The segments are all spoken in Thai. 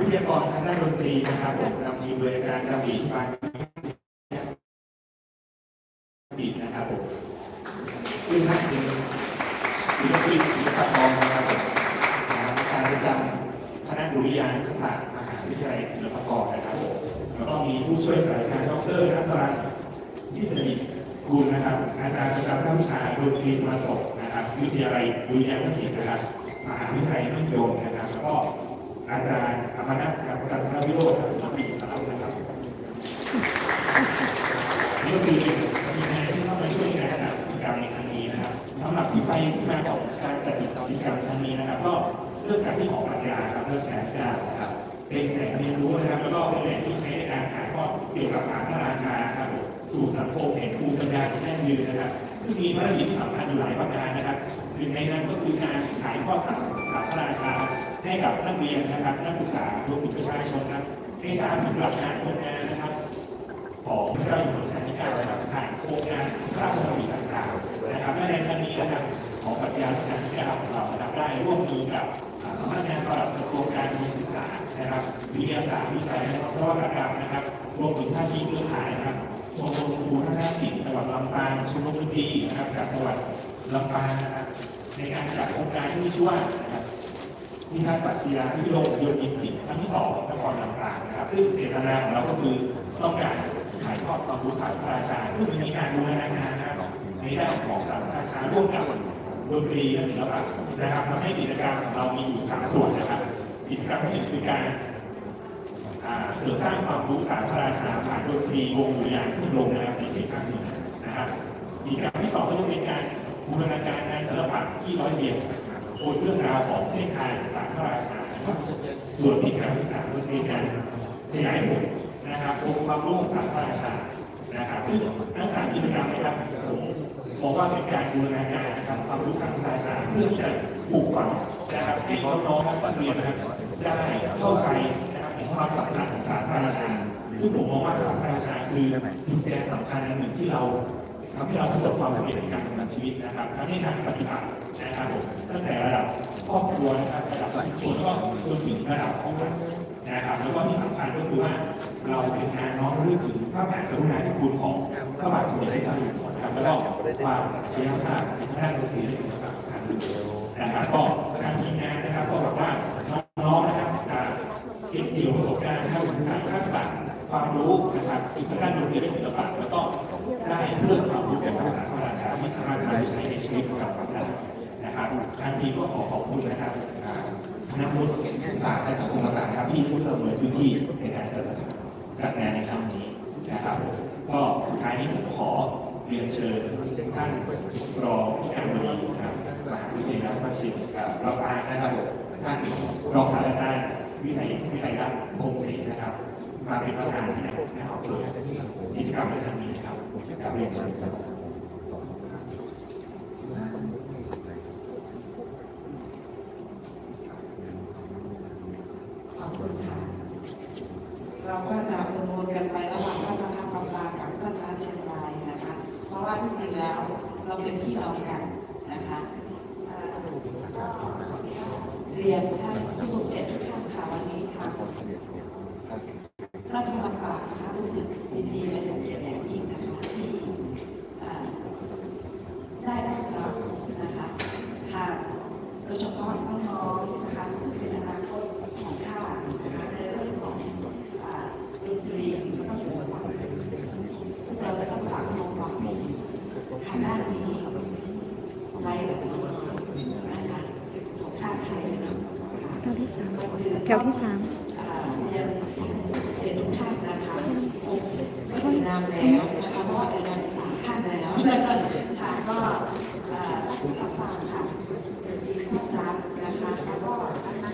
วิทยากรทางด้านดนตรีนะครับผมนำทีมโดยอาจารย์กระบี่ที่มาบีดนะครับผมซึ่งท่านเป็นศิลปินศิลปกรนะครับผมอาจารย์ประจำคณะดุริยางคศาสตร์มหาวิทยาลัยศิลปากรนะครับผมแล้วก็มีผู้ช่วยศาสตราจารย์ดรนัสรันที่สนิทกุลนะครับ อาจารย์ประจำภาควิชาดนตรีตะวันตกนะครับ วิทยาลัยดุริยางคศิลป์นะครับ มหาวิทยาลัยมหิดลนะครับแล้วก็ อาจารย์อมนัทครับอาจารย์ธนวิโรจน์ครับศิลปินสาวนะครับนี่ก็คือทีมงานที่เข้ามาช่วยงานจัดกิจกรรมในครั้งนี้นะครับสำหรับที่ไปที่มาของการจัดกิจกรรมครั้งนี้นะครับ ก็เริ่มจากที่หอปรัชญาครับเริ่มแชร์ญาครับเป็นแหล่งเรียนรู้นะครับแล้วก็เป็นแหล่งที่ใช้ในการถ่ายทอดเกี่ยวกับศารพระราชาครับสู่สังคมแห่งภูมิปัญญาที่แน่นยืนนะครับ ซึ่งมีภารกิจที่สำคัญอยู่หลายประการนะครับหนึ่งในนั้นก็คือการถ่ายทอดสารพระราชา ให้กับนักเรียนนะครับนักศึกษารวมถึงประชาชนครับให้ทราบถึงหลักการทรงงานนะครับ ของพระเจ้าอยู่หัวรัชกาลที่เก้านะครับผ่านโครงการพระราชดำริต่างๆนะครับและในครั้งนี้นะครับของปรัชญาชาลที่เก้าของเรานะครับได้ร่วมมือกับสำนักงานปลัดกระทรวงการศึกษานะครับวิทยาศาสตร์วิจัยและนวัตกรรมนะครับรวมถึงท่าทีเครือข่ายนะครับชมรมครูท่านาศิลป์จังหวัดลำปางชมรมดนตรีนะครับจากจังหวัดลำปางนะครับในการจัดโครงการที่ชื่อว่า นะครับนิทรรศปรัชญาที่โลกยนอินสิครั้งที่สองนครลำปางๆนะครับ ซึ่งเจตนาของเราก็คือต้องการถ่ายทอดความรู้ศาสตร์พราชา ซึ่งมีการบูรณาการนะครับในด้านของศาสตร์พราชาร่วมกับดนตรีและศิลปะนะครับทำให้กิจกรรมของเรามีอยู่สามส่วนนะครับ กิจกรรมที่หนึ่งคือการอ่าเสริมสร้างความรู้ศาสตร์พราชาผ่านดนตรีวงดุริยางค์ที่ลงนะครับในที่ครั้งนี้นะครับกิจกรรมที่สองก็จะเป็นการบูรณาการงานศิลปะที่ร้อยเรียง บนเรื่องราวของเส้นทางสารพระราชานะครับส่วนกิจกรรมที่สามก็จะเป็นการขยายผลนะครับองค์ความรู้สารพระราชานะครับซึ่งทั้งสามกิจกรรมนะครับผมมองว่าเป็นการบูรณาการนะครับความรู้สารพระราชาเพื่อที่จะปลูกฝังนะครับให้น้องๆนักเรียนนะครับได้เข้าใจนะครับถึงความสำคัญของสารพระราชาซึ่งผมมองว่าสารพระราชาคือกุญแจสำคัญอันหนึ่งที่เราทำให้เราประสบความสำเร็จในการดำเนินชีวิตนะครับทั้งในทางปฏิบัติ นะครับตั้งแต่ระดับครอบครัวนะครับระดับชุมชนก็จนถึงระดับของรัฐนะครับแล้วก็ที่สำคัญก็คือว่าเราเป็นการน้อมรำลึกถึงพระมหากรุณาธิคุณของพระบาทสมเด็จพระเจ้าอยู่หัวนะครับแล้วก็ความเชี่ยวชาญในด้านดนตรีและศิลปะทางดนตรีนะครับก็ทางทีมงานนะครับก็บอกว่าน้องๆนะครับจะเก็บเกี่ยวประสบการณ์นะครับทางทักษะความรู้นะครับทางด้านดนตรีและศิลปะแล้วก็ได้เพิ่มความรู้เกี่ยวกับภาษาพระราชาที่สามารถนำไปใช้ในชีวิตประจำวันได้ นะครับทางทีมก็ขอขอบคุณนะครับคณะผู้ศาสตร์และสังคมศาสตร์นะครับที่ผู้ดำเนินพื้นที่ในการจัดจัดงานในครั้งนี้นะครับก็สุดท้ายนี้ผมขอเรียนเชิญท่านรองผู้การบดีนะครับมหาวิทยาลัยราชภัฏลำปานะครับท่านรองศาสตราจารย์วิทยวิทยรัตน์คงศรีนะครับมาเป็นประธานในะครับเปิดกิจกรรมในครั้งนี้นะครับกราบเรียนเชิญครับคุณค่ะ เราก็จะประมูลกันไประหว่างราชพัฒน์บำรากับราชพัฒน์เชียงรายนะคะ เพราะว่าที่จริงแล้วเราเป็นพี่น้องกันนะคะเอ่อก็เรียนท่านผู้สูงเกียรติทุกท่านค่ะวันนี้ค่ะ ราชพัฒน์บำรานะคะรู้สึกยินดีและเป็นเกียรติอย่างยิ่งนะคะที่เอ่อได้รับเรานะคะทางโดยเฉพาะน้องๆนะคะซึ่งเป็นอนาคตของชาตินะคะในเรื่องของอ่าดนตรีแล้วก็ศิลปะซึ่งเราจะต้องฝากความหวังทางด้านนี้ไว้นะคะของชาติไทยนะคะแถวที่สามก็คือแถวที่สามอ่าเรียนเรียนทุกท่านนะคะคงไม่เอ่ยนามแล้วนะคะเพราะว่าเอ่ยนามไปสามท่านแล้วค่ะก็อ่ารับฟังค่ะเป็นดีต้อนรับนะคะแล้วก็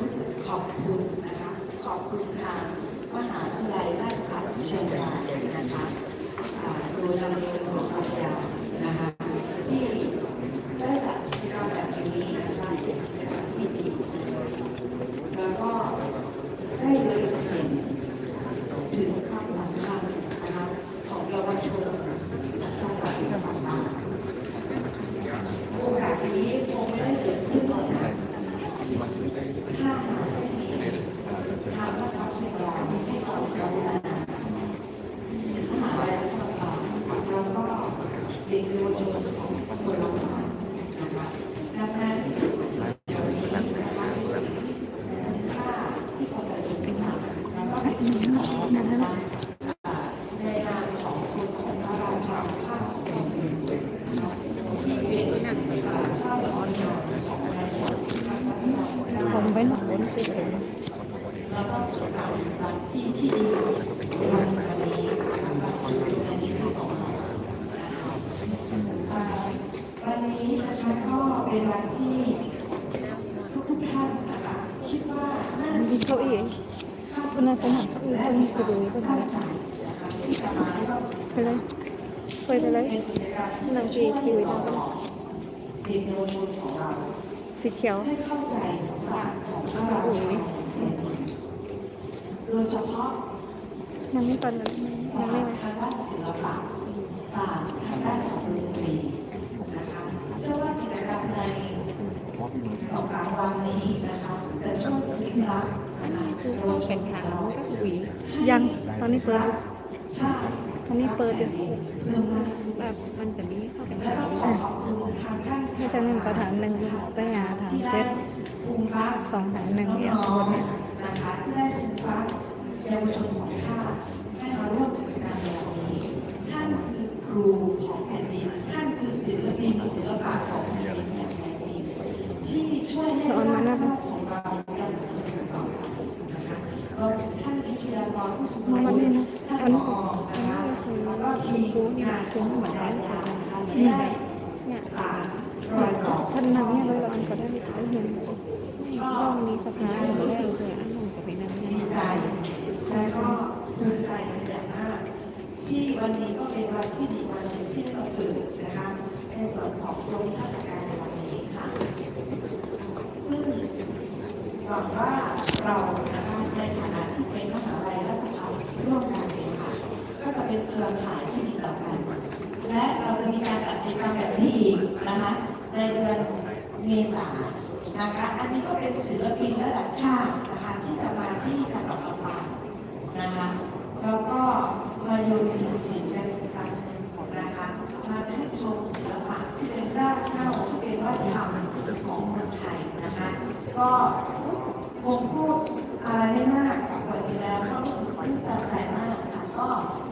รู้สึกขอบคุณนะคะขอบคุณทางมหาวิทยาลัยราชภัฏเชียงรายนะคะโดยนำโดยของอาจารย์นะคะที่ได้จัดกิจกรรมแบบนี้นะคะที่ดี แล้วก็ได้เลยเห็นถึงความสำคัญนะคะของเยาวชนจังหวัดลำปางโอกาสนี้คงไม่ได้เกิดขึ้นหรอกนะถ้าหากไม่มีทางรา นะคะอ่าในนามของคุณของพระราชาข้าของแผ่นดินนะคะที่เป็นอ่าข้าราชการของนายสนพระราชาของเราผมไปหนักเลยตื่นเต้นแล้วก็จดเอาวันที่ที่ดีในวันนี้นะคะวันที่ในชีวิตของเรานะคะอ่าวันนี้นะคะก็เป็นวันที่ทุกๆท่านนะคะคิดว่าน่าจริงจะเขาเอง คุณน่าจะหนักเขาเอคนไปดูไปดูใจนไปเลยไปไปเลยนางจีช่วดาอวเด็กเยาวชนของเราสีเขียวให้เข้าใจศาสตร์ของพระราชาองแท้จริงโดยเฉพาะยังไม่ตอนนั้นยังไม่ร์มาทางด้านศิลปะศาสตร์ทางด้านของดนตรีนะคะเชื่อว่ากิจกรรมในสองสามวันนี้นะคะจะช่วยพลิกลัก ษณ์นะคะเยาวชนของเรายังตอนนี้เปิดอยู่ชาติตอนนี้เปิดอยู่เพิ่มมากขึ้นแบบมันจะมีเข้าไปในและก็ขอขอบคุณทางท่านให้ฉันหนึ่งก็ถามหนึ่งสเตยาถามที่เจ็ได้ดภูมิรักสองถามหนึ่งเอียงน้คองนเนี่ยๆนะคะที่ได้ภูมิรักเยาวชนของชาติให้มาร่วมกิจกรรมในวันนี้ท่านคือครูของแผ่นดินท่านคือศิลปินศิลปะของแผ่นดินอย่างแท้จริงที่ช่วยให้รากเหง้าของเรายังคงอยู่ต่อไปนะคะรวมถึง ท่านวิทยากรผู้สูงอายุท่านผอนะคะแล้วก็ทีมานของหมือนกันนะคะที่ได้เนี่ยสารรอยต่อท่านนั่งเนี่ยเลยเราอันก็ได้เขาเห็นห้องมีสภาพหรือว่าเผื่ออันหนึ่งจะไปนั่งเนี่ยใจและก็ภูมิใจเป็นอย่างมากที่วันนี้ก็เป็นวันที่ดีวันหนึ่งที่เราตื่นนะคะในส่วนของโรงนิทรรศการในวันนี้ค่ะ ซึ่งหวังว่าเรานะคะ ฐานะที่เป็นมหาวิทยาลัยราชภัฏร่วมกันเลยค่ะ ก็จะเป็นเครือข่ายที่ดีต่อกัน และเราจะมีการจัดกิจกรรมแบบนี้อีกนะคะในเดือนเมษานนะคะ อันนี้ก็เป็นศิลปินระดับชาตินะคะที่จะมาที่จังหวัดลำปางนะคะ แล้วก็มาโยนหินศิลป์กันอีกครั้งหนึ่งนะคะ มาชื่นชมศิลปะที่เป็นรากเหง้าที่เป็นวัฒนธรรมของคนไทยนะคะ ก็คงพูดอะไรไม่มากกว่านี้แล้วก็รู้สึกตื้นตันใจมากค่ะก็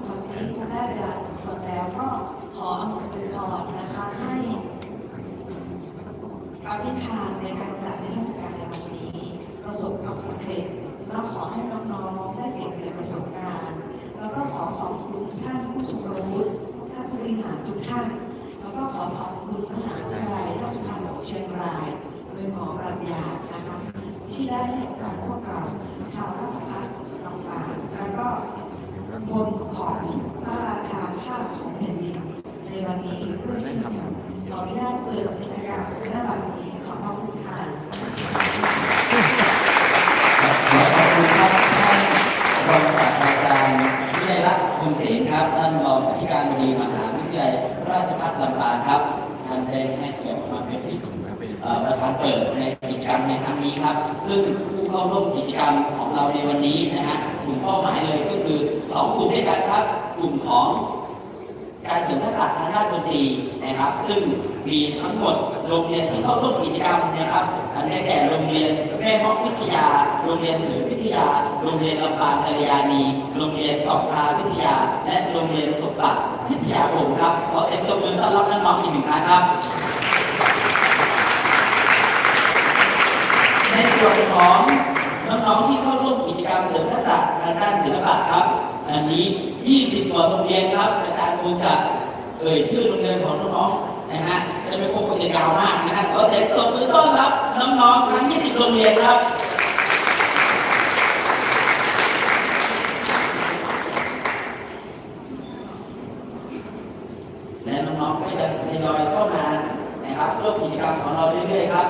วันนี้คงได้เวลาสมควรแล้วก็ขออำนวยพรนะคะให้ อภิธานในการจัดนิทรรศการในวันนี้ ประสบความสำเร็จเราขอให้น้องๆได้เก็บเกี่ยวประสบการณ์ แล้วก็ขอขอบคุณท่านผู้ทรงวุฒิท่านผู้บริหารทุกท่าน แล้วก็ขอขอบคุณมหาวิทยาลัยราชภัฏเชียงรายโดยหมอปรัญญานะคะที่ได้ให้การพวกเราชาวราชภัฏลำปางแล้วก็คนของพระราชาข้าของแผ่นดิน ในวันนี้ด้วยเช่นกันขออนุญาตเปิดกิจกรรมหน้าบัดนี้ขอบพระคุณค่ะ ขอขอบคุณครับท่านรองศาสตราจารย์วิไลรัตน์คงเสนครับท่านรองอธิการบดีมหาวิทยาลัยราช ภัฏลำปางครับ ท่านได้ให้เกียรติมาเป็นที่เอ่อประธานเปิดในกิจกรรมในครั้งนี้ครับ ซึ่งผู้เข้าร่วมกิจกรรมของเราในวันนี้นะฮะกลุ่มเป้าหมายเลยก็คือสองกลุ่มด้วยกันครับ กลุ่มของ การเสริมทักษะทางด้านดนตรีนะครับ ซึ่งมีทั้งหมดโรงเรียนที่เข้าร่วมกิจกรรมนะครับอันได้แก่โรงเรียนแม่มอกวิทยา โรงเรียนถือวิทยา โรงเรียนลำปางกัลยาณี โรงเรียนตอกคาวิทยา และโรงเรียนสมบัติวิทยาคมครับขอเสียงตบมือต้อนรับน้องๆอีกหนึ่งครั้งครับ ในส่วนของน้องๆที่เข้าร่วมกิจกรรมเสริมทักษะทางด้านศิลปะครับ อันนี้ 20กว่าโรงเรียนครับ อาจารย์คงจะเอ่ยชื่อโรงเรียนของน้องๆนะฮะจะไม่คงจะยาวมากนะฮะขอเสียงตบมือต้อนรับน้องๆทั้ง 20 โรงเรียนครับและน้องๆก็จะทยอยเข้ามานะครับร่วมกิจกรรมของเราเรื่อยๆครับ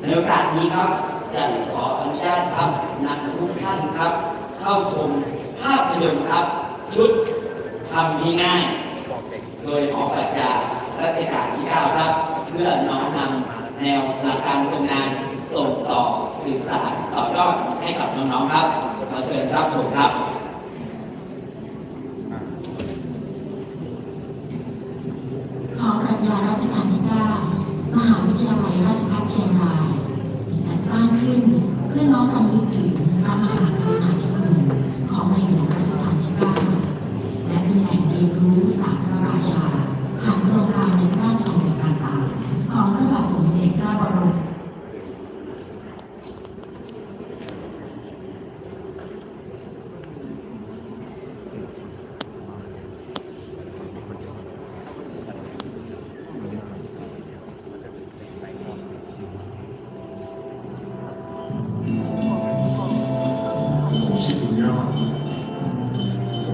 ในโอกาสนี้ครับ จะขออนุญาตครับนำทุกท่านครับ เข้าชมภาพยนตร์ครับ ชุดทำให้ง่าย โดยหอปรัชญารัชกาลที่ 9 ครับ เพื่อน้อมนำแนวหลักการทรงงานส่งต่อสื่อสารต่อยอดให้กับน้องๆครับ มาเชิญรับชมครับ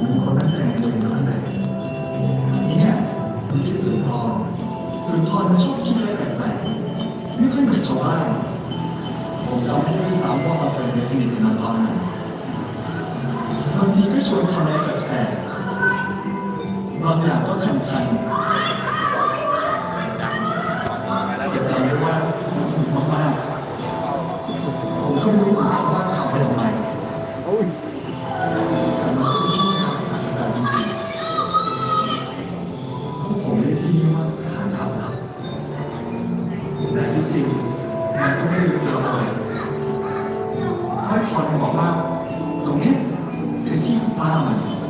มันคนตั้งใจเงินะตั้งแต่ทีเนี้ยมันชื่อสุนทรสุนทรมันชอบคิดอะไรแปลกๆไม่ค่อยเหมือนชาวบ้านผมจำได้ซ้ำว่าเราเป็นในิทกันตอนไหนบางทีก็ชวนทำอะไรแสบบางอย่างก็ขันๆ คือที่